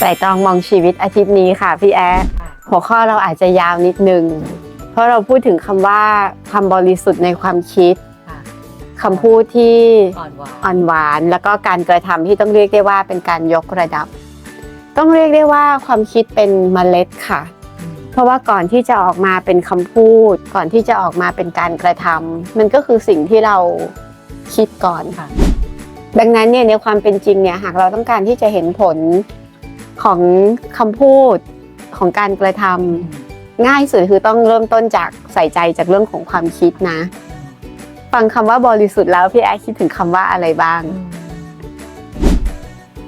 ไตรตรองมองชีวิตอาทิตย์นี้ค่ะพี่แอ๊ะหัวข้อเราอาจจะยาวนิดนึง เพราะเราพูดถึงคำว่าความบริสุทธิ์ในความคิดค่ะคำพูดที่อ่อนหวานอ่อนหวาน แล้วก็การกระทำที่ต้องเรียกได้ว่าเป็นการยกระดับ ต้องเรียกได้ว่าความคิดเป็นเมล็ดค่ะอืมเพราะว่าก่อนที่จะออกมาเป็นคำพูด ก่อนที่จะออกมาเป็นการกระทำมันก็คือสิ่งที่เราคิดก่อนค่ะดังนั้นเนี่ยในความเป็นจริงเนี่ยหากเราต้องการที่จะเห็นผล ของคำพูดของการกระทำง่ายสุดคือต้องเริ่มต้นจากใส่ใจจากเรื่องของความคิดนะ ฟังคำว่าบริสุทธิ์แล้วพี่แอ๊คิดถึงคำว่าอะไรบ้าง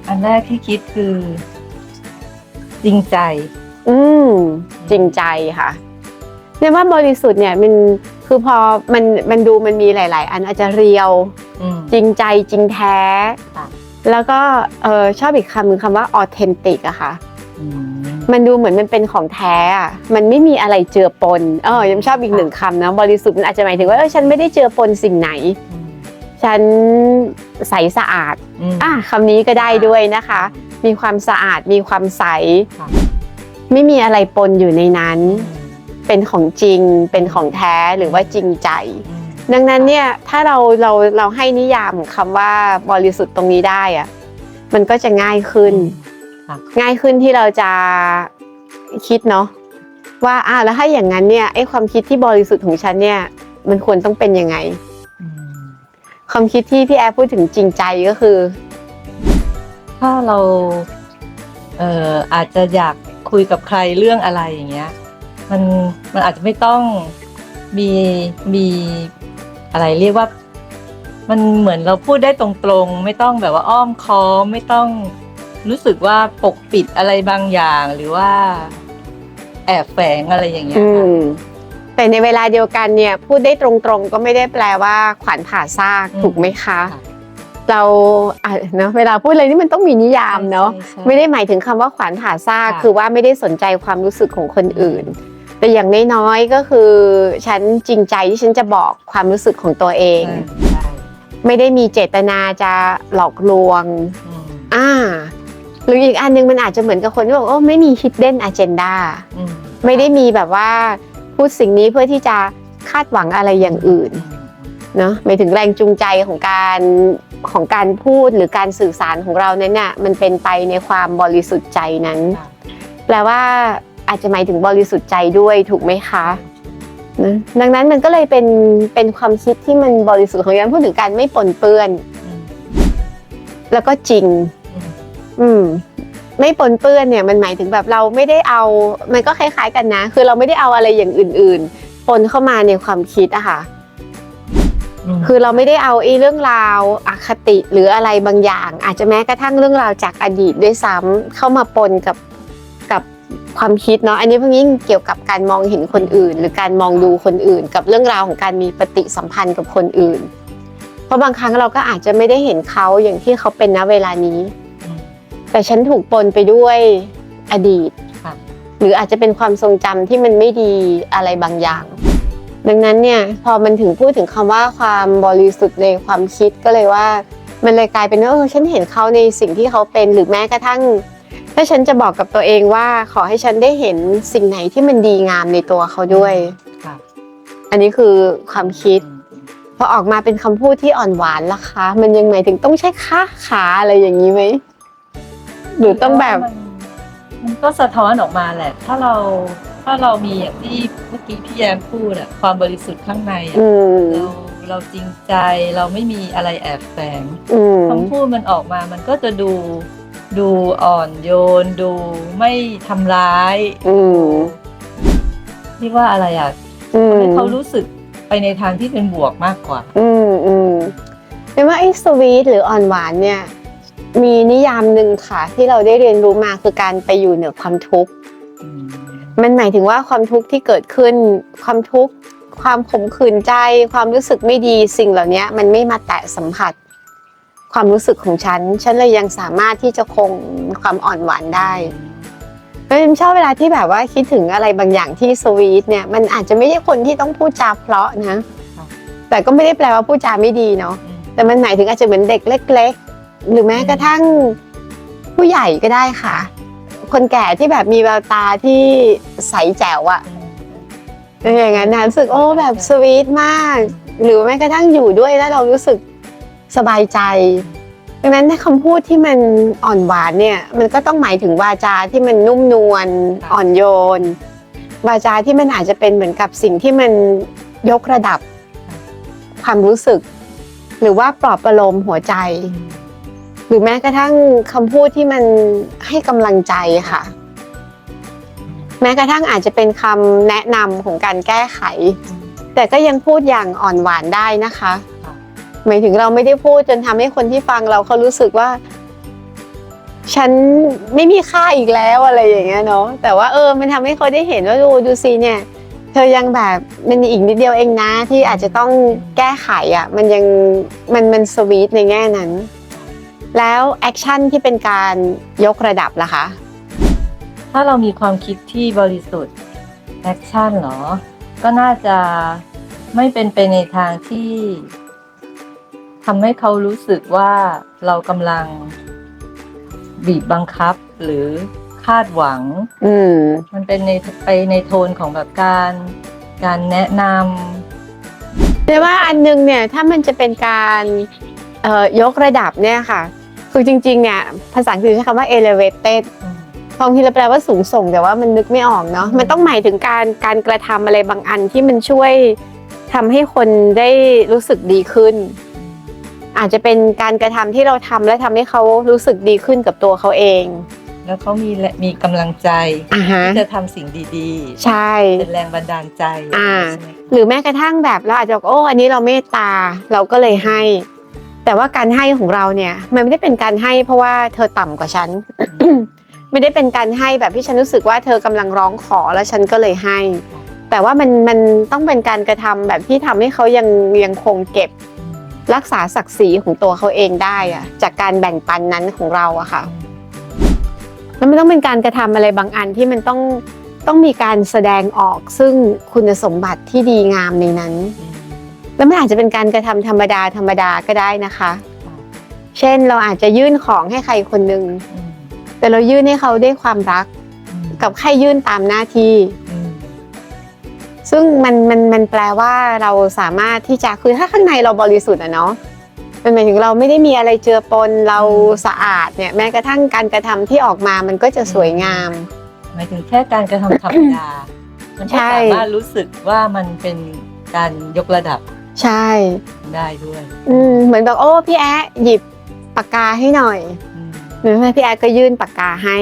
อันแรกที่คิดคือ จริงใจ อืมจริงใจค่ะเนี่ยว่าบริสุทธิ์เนี่ยมันคือพอมันมันดูมันมีหลาย ๆ อันอาจจะเรียวอืมจริงใจจริงแท้ค่ะ แล้วก็เออชอบอีกคำหนึ่งคำว่าออเทนติกอะค่ะอืมมันดูเหมือนมันเป็นของแท้อะมันไม่มีอะไรเจือปนเออยังชอบอีกหนึ่งคำนะบริสุทธิ์มันอาจจะหมายถึงว่าเออฉันไม่ได้เจือปนสิ่งไหนอืมฉันใสสะอาดอืมอะคำนี้ก็ได้ด้วยนะคะ มีความสะอาดมีความใสค่ะไม่มีอะไรปนอยู่ในนั้นอืมเป็นของจริงเป็นของแท้หรือว่าจริงใจอืม ดังนั้นเนี่ยถ้าเราเราเราให้นิยามคำว่าบริสุทธิ์ตรงนี้ได้อะมันก็จะง่ายขึ้นค่ะง่ายขึ้นที่เราจะคิดเนาะว่าอ่าแล้วถ้าอย่างนั้นเนี่ยไอ้ความคิดที่บริสุทธิ์ของฉันเนี่ย มันควรต้องเป็นยังไงอืมความคิดที่พี่แอร์พูดถึงจริงใจก็คือ ถ้าเราเอ่ออาจจะอยากคุยกับใครเรื่องอะไรอย่างเงี้ย มันมันอาจจะไม่ต้องมีมี อะไรเรียกว่า มันเหมือนเราพูดได้ตรงๆ ไม่ต้องแบบว่าอ้อมค้อมไม่ต้องรู้สึกว่าปกปิดอะไรบางอย่างหรือว่า แอบแฝงอะไรอย่างเงี้ยอืค่ะมแต่ในเวลาเดียวกันเนี่ยพูดได้ตรงๆ ก็ไม่ได้แปลว่าขวัญผ่าซากอืมถูกไหมคะค่ะเราอะเนาะเวลาพูดอะไรนี่มันต้องมีนิยามเนาะ ใช่ใช่ ไม่ได้หมายถึงคำว่าขวัญผ่าซากค่ะ คือว่าไม่ได้สนใจความรู้สึกของคนอื่น แต่อย่างน้อยๆก็คือฉันจริงใจที่ฉันจะบอกความรู้สึกของตัวเองใช่ไม่ได้มีเจตนาจะหลอกลวงอืมอ่าหรืออีกอันนึงมันอาจจะเหมือนกับคนที่บอกโอ้ไม่มี hidden agenda อืมไม่ได้มีแบบว่าพูดสิ่งนี้เพื่อที่จะคาดหวังอะไรอย่างอื่นอืมเนาะหมายถึงแรงจูงใจของการของการพูดหรือการสื่อสารของเรานั้นน่ะมันเป็นไปในความบริสุทธิ์ใจนั้นค่ะแปลว่า อาจจะหมายถึงบริสุทธิ์ใจด้วยถูกไหมคะนะดังนั้นมันก็เลยเป็นเป็นความคิดที่มันบริสุทธิ์ของยันพูดถึงการไม่ปนเปื้อนอืมแล้วก็จริงอืมอืม ไม่ปนเปื้อนเนี่ย มันหมายถึงแบบเราไม่ได้เอา มันก็คล้าย ๆ กันนะ คือเราไม่ได้เอาอะไรอย่างอื่น ๆ ปนเข้ามาในความคิดอะค่ะมคือเราไม่ได้เอาไอ้เรื่องราวอคติหรืออะไรบางอย่าง อาจจะแม้กระทั่งเรื่องราวจากอดีตด้วยซ้ำเข้ามาปนกับกับ ความคิดเนาะอันนี้เพิ่งยิ่งเกี่ยวกับการมองเห็นคนอื่น หรือการมองดูคนอื่น กับเรื่องราวของการมีปฏิสัมพันธ์กับคนอื่น เพราะบางครั้งเราก็อาจจะไม่ได้เห็นเขาอย่างที่เขาเป็นณเวลานี้อืมแต่ฉันถูกปนไปด้วยอดีตค่ะหรืออาจจะเป็นความทรงจำที่มันไม่ดีอะไรบางอย่าง ดังนั้นเนี่ยพอมันถึงพูดถึงคำว่าความบริสุทธิ์ในความคิดก็เลยว่า มันเลยกลายเป็นว่าเออฉันเห็นเขาในสิ่งที่เขาเป็นหรือแม้กระทั่ง ถ้าฉันจะบอกกับตัวเองว่า ขอให้ฉันได้เห็นสิ่งไหนที่มันดีงามในตัวเขาด้วย ค่ะอันนี้คือความคิดอืมพอออกมาเป็นคำพูดที่อ่อนหวานล่ะคะ มันยังหมายถึงต้องใช้ค้าขาอะไรอย่างนี้ไหมหรือต้องแบบ มันมันก็สะท้อนออกมาแหละ ถ้าเราถ้าเรามีอย่างที่เมื่อกี้พี่แยมพูดอะความบริสุทธิ์ข้างในอะอืม เราเราจริงใจเราไม่มีอะไรแอบแฝงอืมคำพูดมันออกมามันก็จะดู ดูอ่อนโยน ดูไม่ทำร้ายอืมเรียกว่าอะไรอะอืมให้เขารู้สึกไปในทางที่เป็นบวกมากกว่า อืมอืมแปลว่าไอ้สวีทหรืออ่อนหวานเนี่ย มีนิยามหนึ่งค่ะ ที่เราได้เรียนรู้มาคือการไปอยู่เหนือความทุกข์ มันหมายถึงว่าความทุกข์ที่เกิดขึ้น ความทุกข์ ความขมขื่นใจ ความรู้สึกไม่ดีสิ่งเหล่านี้มันไม่มาแตะสัมผัส ความรู้สึกของฉัน ฉันเลยยังสามารถที่จะคงความอ่อนหวานได้เพราะฉะนั้นชอบเวลาที่แบบว่าคิดถึงอะไรบางอย่างที่สวีทเนี่ยมันอาจจะไม่ใช่คนที่ต้องพูดจาเพราะนะ แต่ก็ไม่ได้แปลว่าพูดจาไม่ดีเนาะแต่มันหมายถึงอาจจะเหมือนเด็กเล็ก ๆ หรือแม้กระทั่งผู้ใหญ่ก็ได้ค่ะ คนแก่ที่แบบมีแววตาที่ใสแจ๋วอะอย่างนั้นนะรู้สึกโอ้แบบสวีทมาก หรือแม้กระทั่งอยู่ด้วยแล้วเรารู้สึก สบายใจดังนั้นในคำพูดที่มันอ่อนหวานเนี่ยมันก็ต้องหมายถึงวาจาที่มันนุ่มนวลค่ะอ่อนโยน วาจาที่มันอาจจะเป็นเหมือนกับสิ่งที่มันยกระดับความรู้สึก หรือว่าปลอบประโลมหัวใจ หรือแม้กระทั่งคำพูดที่มันให้กำลังใจค่ะ แม้กระทั่งอาจจะเป็นคำแนะนำของการแก้ไข แต่ก็ยังพูดอย่างอ่อนหวานได้นะคะค่ะ หมายถึงเราไม่ได้พูดจนทำให้คนที่ฟังเราเขารู้สึกว่า ฉันไม่มีค่าอีกแล้วอะไรอย่างเงี้ยเนาะแต่ว่าเออ มันทำให้เขาได้เห็นว่าดูดูสิเนี่ย เธอยังแบบมันอีกนิดเดียวเองนะ ที่อาจจะต้องแก้ไขอะ่ะ มันยังมันมันสวีทในแง่นั้น แล้วแอคชั่นที่เป็นการยกระดับล่ะคะ ถ้าเรามีความคิดที่บริสุทธิ์แอคชั่นเหรอ ก็น่าจะไม่เป็นไปในทางที่ ทำให้เขารู้สึกว่าเรากำลังบีบบังคับหรือคาดหวัง อืม มันเป็นในไปในโทนของแบบการการแนะนแต่ว่าอันนึงเนี่ยถ้ามันจะเป็นการเอ่อยกระดับเนี่ยค่ะ คือจริงๆเนี่ยภาษาอังกฤษใช้คำว่า elevated ำอืมบางทีเราแปลว่าสูงส่งแต่ว่ามันนึกไม่ออกเนาะอืมมันต้องหมายถึงการการกระทำอะไรบางอันที่มันช่วยทำให้คนได้รู้สึกดีขึ้น อาจจะเป็นการกระทำที่เราทำและทำให้เขารู้สึกดีขึ้นกับตัวเขาเอง แล้วเขามีแรงมีกำลังใจอ่าฮะที่จะทำสิ่งดีใช่ๆเป็นแรงบันดาลใจอ่าใช่ไหมคะหรือแม้กระทั่งแบบเราอาจจะบอกโอ้อันนี้เราเมตตาเราก็เลยให้ แต่ว่าการให้ของเราเนี่ย มันไม่ได้เป็นการให้เพราะว่าเธอต่ำกว่าฉันไม่ได้เป็นการให้แบบที่ฉันรู้สึกว่าเธอกำลังร้องขอแล้วฉันก็เลยให้ แต่ว่ามันมันต้องเป็นการกระทำแบบที่ทำให้เขายังยังคงเก็บ รักษาศักดิ์ศรีของตัวเขาเองได้อะจากการแบ่งปันนั้นของเราอะค่ะแล้วมันต้องเป็นการกระทำอะไรบางอันที่มันต้องต้องมีการแสดงออกซึ่งคุณสมบัติที่ดีงามในนั้น แล้วมันอาจจะเป็นการกระทำธรรมดาธรรมดาก็ได้นะคะ เช่นเราอาจจะยื่นของให้ใครคนหนึ่งแต่เรายื่นให้เขาด้วยความรัก กับแค่ยื่นตามหน้าที่ ซึ่งมันมันมันแปลว่าเราสามารถที่จะคือถ้าข้างในเราบริสุทธิ์อะเนาะมันหมายถึงเราไม่ได้มีอะไรเจือปนเราสะอาดเนี่ยแม้กระทั่งการกระทำที่ออกมามันก็จะสวยงาม หมายถึงแค่การกระทำธรรมดามันก็ใช่สามารถรู้สึกว่ามันเป็นการยกระดับใช่ได้ด้วย อืมเหมือนแบบโอ้พี่แอะหยิบปากกาให้หน่อยอืมหรือไม่พี่แอะก็ยื่นปากกาให้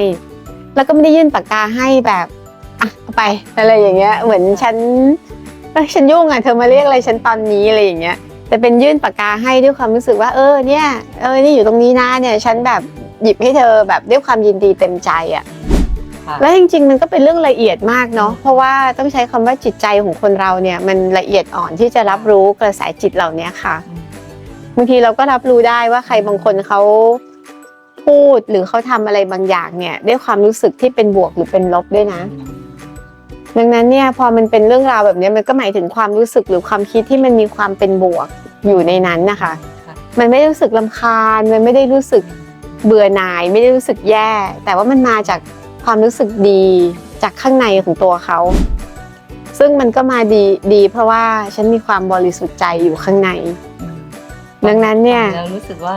แล้วก็ไม่ได้ยื่นปากกาให้แบบอะเอา ไปอะไรอย่างเงี้ย เหมือนฉันเอ้ยฉันยุ่งอะเธอมาเรียกอะไรฉันตอนนี้อะไรอย่างเงี้ยแต่เป็นยื่นปากกาให้ด้วยความรู้สึกว่าเออเนี่ยเออนี่อยู่ตรงนี้นะเนี่ยฉันแบบหยิบให้เธอแบบด้วยความยินดีเต็มใจอะค่ะ แล้วจริง ๆ มันก็เป็นเรื่องละเอียดมากเนาะเพราะว่าต้องใช้คำว่าจิตใจของคนเราเนี่ยมันละเอียดอ่อนที่จะรับรู้กระแสจิตเหล่านี้ค่ะอืมบางทีเราก็รับรู้ได้ว่าใครบางคนเขาพูดหรือเขาทำอะไรบางอย่างเนี่ยด้วยความรู้สึกที่เป็นบวกหรือเป็นลบด้วยนะ ดังนั้นเนี่ยพอมันเป็นเรื่องราวแบบนี้มันก็หมายถึงความรู้สึกหรือความคิดที่มันมีความเป็นบวกอยู่ในนั้นนะคะค่ะมันไม่ได้รู้สึกลำคาญ มันไม่ได้รู้สึกเบื่อหน่าย ไม่ได้รู้สึกแย่ แต่ว่ามันมาจากความรู้สึกดีจากข้างในของตัวเขา ซึ่งมันก็มาดีดีเพราะว่าฉันมีความบริสุทธิ์ใจอยู่ข้างในอืมดังนั้นเนี่ยเรารู้สึกว่า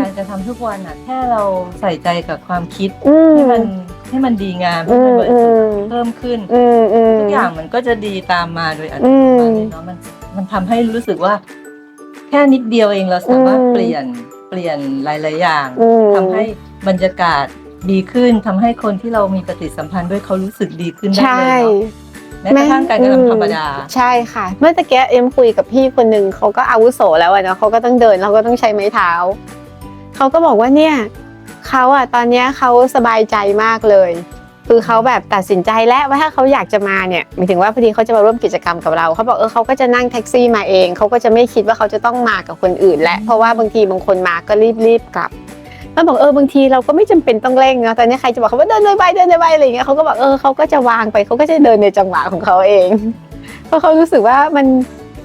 การจะทำทุกวันอะแค่เราใส่ใจกับความคิดอืมให้มัน ให้มันดีงามอืให้มันมบริอืสุทธิ์มเพิ่มขึ้นอืมอืมทุกอย่างมันก็จะดีตามมาโดยอัตอืโนมมัติเลยเนาะมันมันทำให้รู้สึกว่า แค่นิดเดียวเองเราสามารถอืมเปลี่ยนเปลี่ยนหลาย ๆ อย่างอืมทำให้บรรยากาศดีขึ้นทำให้คนที่เรามีปฏิสัมพันธ์ด้วยเขารู้สึกดีขึ้นได้ใช่เลยเนาะ แม้กระทั่งการกระทำธรรมดา ใช่ค่ะ เมื่อตะเกียเอ็มคุยกับพี่คนหนึ่งเขาก็อาวุโสแล้วอะเนาะเขาก็ต้องเดินเราก็ต้องใช้ไม้เท้าเขาก็บอกว่าเนี่ย เขาอะตอนนี้เขาสบายใจมากเลย คือเขาแบบตัดสินใจแล้วว่าถ้าเขาอยากจะมาเนี่ยหมายถึงว่าพอดีเขาจะมาร่วมกิจกรรมกับเราเขาบอกเออเขาก็จะนั่งแท็กซี่มาเองเขาก็จะไม่คิดว่าเขาจะต้องมากับคนอื่น และเพราะว่าบางทีบางคนมาก็รีบๆกลับแล้วบอกเออบางทีเราก็ไม่จำเป็นต้องเร่งเนาะตอนนี้ใครจะบอกเขาว่าเดินเลยไปเดินเลยไปอะไรอย่างเงี้ยเขาก็บอกเออเขาก็จะวางไปเขาก็จะเดินในจังหวะของเขาเองเพราะเขารู้สึกว่ามัน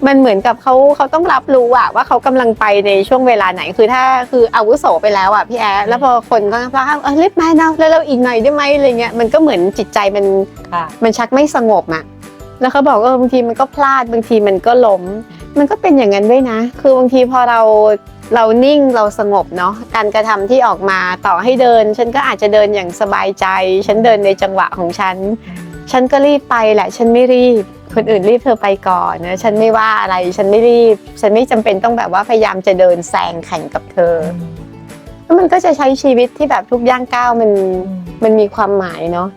มันเหมือนกับเขาเขาต้องรับรู้อะว่าเขากำลังไปในช่วงเวลาไหนคือถ้าคืออาวุโสไปแล้วอะพี่แอร์แล้วพอคนก็พาเออรีบมาเนาะแล้วเราอีกหน่อยได้ไหมอะไรเงี้ยมันก็เหมือนจิตใจมันค่ะมันชักไม่สงบอะแล้วเขาบอกว่าเออบางทีมันก็พลาดบางทีมันก็ล้ม มันก็เป็นอย่างนั้นด้วยนะ คือบางทีพอเราเรานิ่งเราสงบเนาะการกระทำที่ออกมาต่อให้เดิน ฉันก็อาจจะเดินอย่างสบายใจ ฉันเดินในจังหวะของฉัน ฉันก็รีบไปแหละ ฉันไม่รีบ คนอื่นรีบเธอไปก่อนนะฉันไม่ว่าอะไรฉันไม่รีบ ฉันไม่จำเป็นต้องแบบว่าพยายามจะเดินแซงแข่งกับเธอแล้วมันก็จะใช้ชีวิตที่แบบทุกย่างก้าวมันมันมีความหมายเนาะ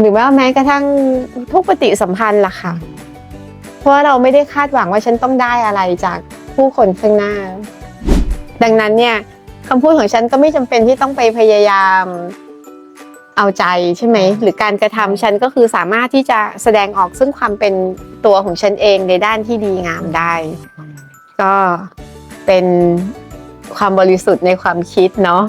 หรือว่าแม้กระทั่งทุกปฏิสัมพันธ์ล่ะค่ะ เพราะว่าเราไม่ได้คาดหวังว่าฉันต้องได้อะไรจากผู้คนข้างหน้า ดังนั้นเนี่ยคำพูดของฉันก็ไม่จำเป็นที่ต้องไปพยายาม เอาใจใช่ไหมหรือการกระทำฉันก็คือสามารถที่จะแสดงออกซึ่งความเป็นตัวของฉันเองในด้านที่ดีงามได้ ก็เป็นความบริสุทธิ์ในความคิดเนาะ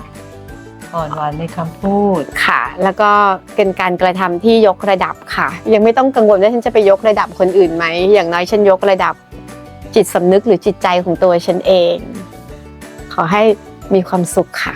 อ่อนหวานในคำพูดค่ะ แล้วก็เป็นการกระทำที่ยกระดับค่ะ ยังไม่ต้องกังวลว่าฉันจะไปยกระดับคนอื่นไหมอย่างน้อยฉันยกระดับจิตสำนึกหรือจิตใจของตัวฉันเอง ขอให้มีความสุขค่ะ